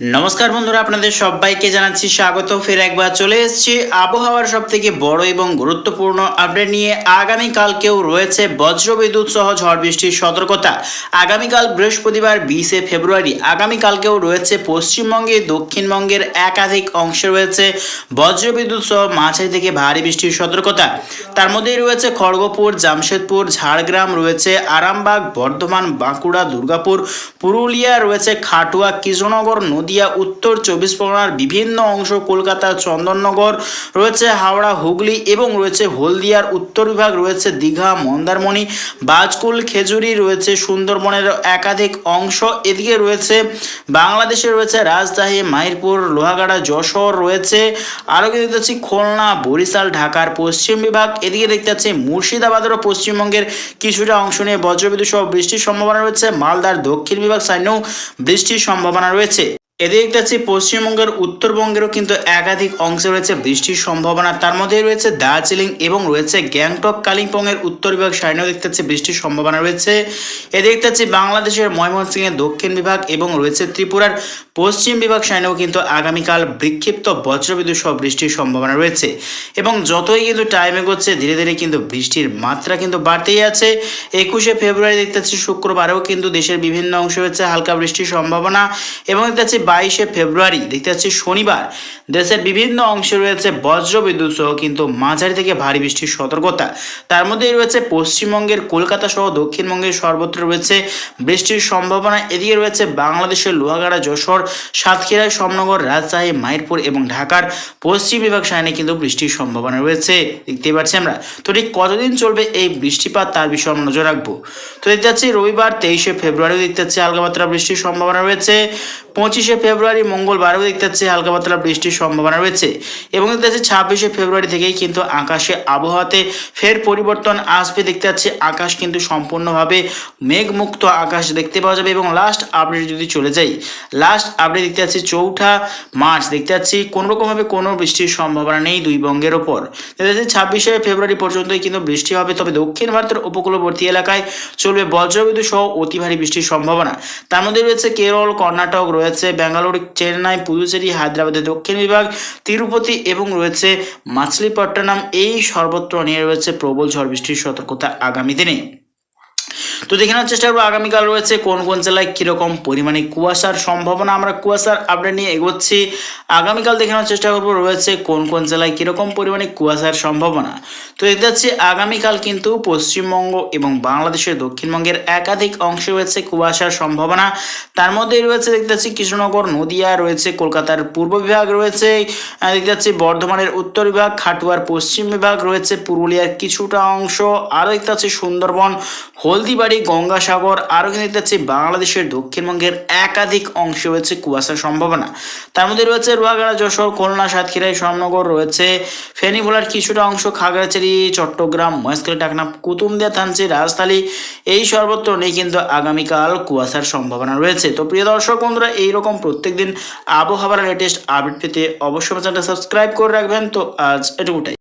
নমস্কার বন্ধুরা, আপনাদের সবাইকে জানাচ্ছি স্বাগত। ফের একবার চলে এসেছি আবহাওয়ার সব থেকে বড় এবং গুরুত্বপূর্ণ আপডেট নিয়ে। আগামীকালকেও রয়েছে বজ্রবিদ্যুৎ সহ ঝড় বৃষ্টির সতর্কতা। আগামীকাল বৃহস্পতিবার বিশে ফেব্রুয়ারি, আগামীকালকেও রয়েছে পশ্চিমবঙ্গে দক্ষিণবঙ্গের একাধিক অংশে রয়েছে বজ্রবিদ্যুৎ সহ মাঝারি থেকে ভারী বৃষ্টির সতর্কতা। তার মধ্যেই রয়েছে খড়গপুর, জামশেদপুর, ঝাড়গ্রাম, রয়েছে আরামবাগ, বর্ধমান, বাঁকুড়া, দুর্গাপুর, পুরুলিয়া, রয়েছে খাটুয়া, কৃষ্ণনগর নদিয়া, উত্তর চব্বিশ পরগনার বিভিন্ন অংশ, কলকাতা, চন্দননগর, রয়েছে হাওড়া, হুগলি এবং রয়েছে হলদিয়ার উত্তর বিভাগ, রয়েছে দীঘা, মন্দারমণি, বাজকুল, খেজুরি, রয়েছে সুন্দরবনের একাধিক অংশ। এদিকে রয়েছে বাংলাদেশে রয়েছে রাজশাহী, মাহিরপুর, লোহাগাড়া, যশোর, রয়েছে আরও কিন্তু দেখতে পাচ্ছি, খুলনা, বরিশাল, ঢাকার পশ্চিম বিভাগ। এদিকে দেখতে পাচ্ছি মুর্শিদাবাদেরও পশ্চিমবঙ্গের কিছুটা অংশ নিয়ে বজ্রবিদ্যুৎ সহ বৃষ্টির সম্ভাবনা রয়েছে। মালদার দক্ষিণ বিভাগ সাইডেও বৃষ্টির সম্ভাবনা রয়েছে। এদিকে দেখতে পশ্চিমবঙ্গের উত্তরবঙ্গেরও কিন্তু একাধিক অংশে রয়েছে বৃষ্টির সম্ভাবনা। তার মধ্যে রয়েছে দার্জিলিং এবং রয়েছে গ্যাংটক। কালিম্পংয়ের উত্তর বিভাগ সাইনেও দেখতে পাচ্ছি বৃষ্টির সম্ভাবনা রয়েছে। এদিকে দেখতে পাচ্ছি বাংলাদেশের ময়মনসিংহের দক্ষিণ বিভাগ এবং রয়েছে ত্রিপুরার পশ্চিম বিভাগ সাইনেও কিন্তু আগামীকাল বিক্ষিপ্ত বজ্রবিদ্যুৎ সহ বৃষ্টির সম্ভাবনা রয়েছে। এবং যতই কিন্তু টাইম এগোচ্ছে, ধীরে ধীরে কিন্তু বৃষ্টির মাত্রা কিন্তু বাড়তেই আছে। একুশে ফেব্রুয়ারি দেখতে পাচ্ছি শুক্রবারেও কিন্তু দেশের বিভিন্ন অংশে রয়েছে হালকা বৃষ্টির সম্ভাবনা। এবং দেখতে পাচ্ছি বাইশে ফেব্রুয়ারি, দেখতে পাচ্ছি শনিবার। দেশের বিভিন্ন অংশে রয়েছে বজ্রবিদ্যুৎ সহ কিন্তু মাঝারি থেকে ভারী বৃষ্টির সতর্কতা। তার মধ্যেই রয়েছে পশ্চিমবঙ্গের কলকাতা সহ দক্ষিণবঙ্গের সর্বত্র রয়েছে বৃষ্টির সম্ভাবনা। এদিকে রয়েছে বাংলাদেশের লোহাগাড়া, যশোর সাতক্ষীরা সমনগর, রাজশাহী, মাইরপুর এবং ঢাকার পশ্চিম বিভাগ সাইনে কিন্তু বৃষ্টির সম্ভাবনা রয়েছে। দেখতে পাচ্ছি আমরা। তো ঠিক কতদিন চলবে এই বৃষ্টিপাত তার বিষয়ে আমরা নজর রাখব। তো দেখতে পাচ্ছি রবিবার তেইশে ফেব্রুয়ারি দেখতে পাচ্ছি হালকা মাত্রা বৃষ্টির সম্ভাবনা রয়েছে। পঁচিশে ফেব্রুয়ারি, মঙ্গলবারও দেখতে পাচ্ছি হালকা পাতলা বৃষ্টির সম্ভাবনা রয়েছে। এবং দেখতে পাচ্ছি ছাব্বিশে ফেব্রুয়ারি থেকেই কিন্তু আকাশে আবহাওয়াতে ফের পরিবর্তন আসবে। দেখতে পাচ্ছি আকাশ কিন্তু সম্পূর্ণভাবে মেঘমুক্ত আকাশ দেখতে পাওয়া যাবে। এবং লাস্ট আপডেট যদি চলে যাই লাস্ট আপডেট দেখতে পাচ্ছি চৌঠা মার্চ। দেখতে পাচ্ছি কোনোরকমভাবে কোনো বৃষ্টির সম্ভাবনা নেই দুই বঙ্গের ওপর। দেখতে পাচ্ছি ছাব্বিশে ফেব্রুয়ারি পর্যন্তই কিন্তু বৃষ্টি হবে। তবে দক্ষিণ ভারতের উপকূলবর্তী এলাকায় চলবে বজ্রবিদ্যুৎ সহ অতি ভারী বৃষ্টির সম্ভাবনা। তার মধ্যে রয়েছে কেরল, কর্ণাটক, রয়েছে ব্যাঙ্গালোর, চেন্নাই, পুদুচেরি, হায়দ্রাবাদের দক্ষিণ বিভাগ, তিরুপতি এবং রয়েছে মাছলিপট্টনম। এই সর্বত্র নিয়ে রয়েছে প্রবল ঝড় বৃষ্টির সতর্কতা আগামী দিনে। তো দেখে নেওয়ার চেষ্টা করব আগামীকাল রয়েছে কোন কোন জেলায় কীরকম পরিমাণে কুয়াশার সম্ভাবনা। আমরা কুয়াশার আপডেট নিয়ে এগোচ্ছি। আগামীকাল দেখে নেওয়ার চেষ্টা করব রয়েছে কোন কোন জেলায় কীরকম পরিমাণে কুয়াশার সম্ভাবনা। তো দেখতে যাচ্ছি আগামীকাল কিন্তু পশ্চিমবঙ্গ এবং বাংলাদেশের দক্ষিণবঙ্গের একাধিক অংশে রয়েছে কুয়াশার সম্ভাবনা। তার মধ্যেই রয়েছে দেখতে যাচ্ছি কৃষ্ণনগর, নদিয়া, রয়েছে কলকাতার পূর্ব বিভাগ রয়েছে। দেখতে যাচ্ছি বর্ধমানের উত্তর বিভাগ, খাটুয়ার পশ্চিম বিভাগ রয়েছে, পুরুলিয়ার কিছুটা অংশ। আরও দেখতে পাচ্ছি সুন্দরবন, হলদিবাড়ি গঙ্গাসাগর আরও কিন্তু পাচ্ছি, বাংলাদেশের দক্ষিণবঙ্গের একাধিক অংশে রয়েছে কুয়াশার সম্ভাবনা। তার মধ্যে রয়েছে রোয়াগাড়া, যশোর, খুলনা সাতক্ষীরাই শ্যামনগর রয়েছে ফেনী ভোলার কিছুটা অংশ, খাগড়াছড়ি, চট্টগ্রাম, মহেশখালী টাকনা কুতুমদিয়া থানচি রাজশাহী এই সর্বত্র নেই কিন্তু আগামীকাল কুয়াশার সম্ভাবনা রয়েছে। তো প্রিয় দর্শক বন্ধুরা, এইরকম প্রত্যেকদিন আবহাওয়ার লেটেস্ট আপডেট পেতে অবশ্যই চ্যানেলটা সাবস্ক্রাইব করে রাখবেন। তো আজ এটুকুটাই।